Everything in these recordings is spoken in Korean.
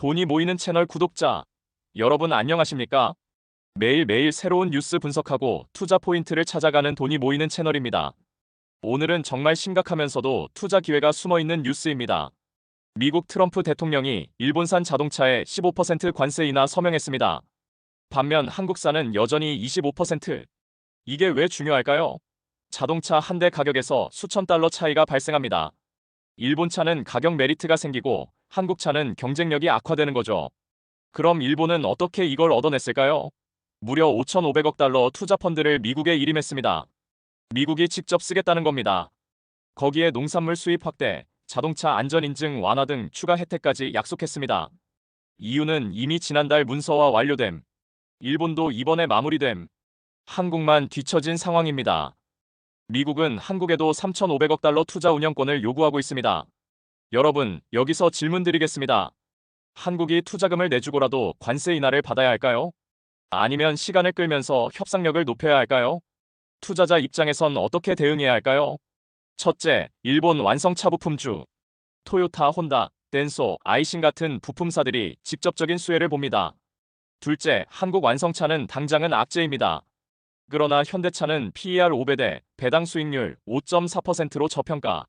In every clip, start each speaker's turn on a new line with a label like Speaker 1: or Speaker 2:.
Speaker 1: 돈이 모이는 채널 구독자 여러분 안녕하십니까? 매일매일 새로운 뉴스 분석하고 투자 포인트를 찾아가는 돈이 모이는 채널입니다. 오늘은 정말 심각하면서도 투자 기회가 숨어 있는 뉴스입니다. 미국 트럼프 대통령이 일본산 자동차에 15% 관세 인하 서명했습니다. 반면 한국산은 여전히 25%. 이게 왜 중요할까요? 자동차 한 대 가격에서 수천 달러 차이가 발생합니다. 일본 차는 가격 메리트가 생기고 한국 차는 경쟁력이 악화되는 거죠. 그럼 일본은 어떻게 이걸 얻어냈을까요? 무려 5,500억 달러 투자 펀드를 미국에 일임했습니다. 미국이 직접 쓰겠다는 겁니다. 거기에 농산물 수입 확대, 자동차 안전 인증 완화 등 추가 혜택까지 약속했습니다. 이유는 이미 지난달 문서화 완료됨. 일본도 이번에 마무리됨. 한국만 뒤처진 상황입니다. 미국은 한국에도 3,500억 달러 투자 운영권을 요구하고 있습니다. 여러분, 여기서 질문 드리겠습니다. 한국이 투자금을 내주고라도 관세 인하를 받아야 할까요? 아니면 시간을 끌면서 협상력을 높여야 할까요? 투자자 입장에선 어떻게 대응해야 할까요? 첫째, 일본 완성 차 부품주. 토요타, 혼다, 덴소, 아이신 같은 부품사들이 직접적인 수혜를 봅니다. 둘째, 한국 완성차는 당장은 악재입니다. 그러나 현대차는 PER 5배대, 배당 수익률 5.4%로 저평가.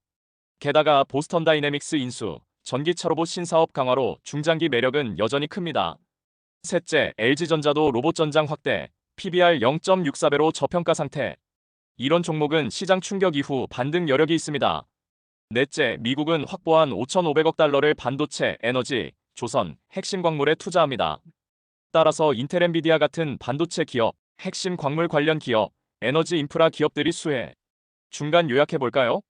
Speaker 1: 게다가 보스턴 다이내믹스 인수, 전기차 로봇 신사업 강화로 중장기 매력은 여전히 큽니다. 셋째, LG전자도 로봇 전장 확대, PBR 0.64배로 저평가 상태. 이런 종목은 시장 충격 이후 반등 여력이 있습니다. 넷째, 미국은 확보한 5,500억 달러를 반도체, 에너지, 조선, 핵심 광물에 투자합니다. 따라서 인텔 엔비디아 같은 반도체 기업, 핵심 광물 관련 기업, 에너지 인프라 기업들이 수혜. 중간 요약해 볼까요?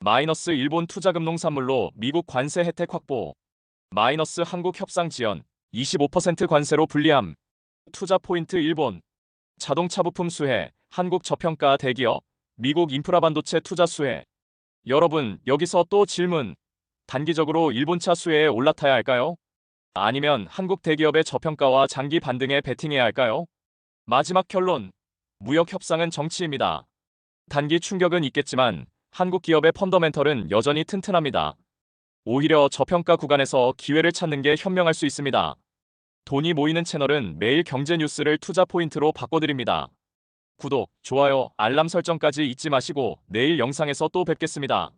Speaker 1: 마이너스 일본 투자금 농산물로 미국 관세 혜택 확보. 마이너스 한국 협상 지연. 25% 관세로 불리함. 투자 포인트 일본. 자동차 부품 수혜. 한국 저평가 대기업. 미국 인프라 반도체 투자 수혜. 여러분, 여기서 또 질문. 단기적으로 일본차 수혜에 올라타야 할까요? 아니면 한국 대기업의 저평가와 장기 반등에 베팅해야 할까요? 마지막 결론. 무역 협상은 정치입니다. 단기 충격은 있겠지만 한국 기업의 펀더멘털은 여전히 튼튼합니다. 오히려 저평가 구간에서 기회를 찾는 게 현명할 수 있습니다. 돈이 모이는 채널은 매일 경제 뉴스를 투자 포인트로 바꿔드립니다. 구독, 좋아요, 알람 설정까지 잊지 마시고 내일 영상에서 또 뵙겠습니다.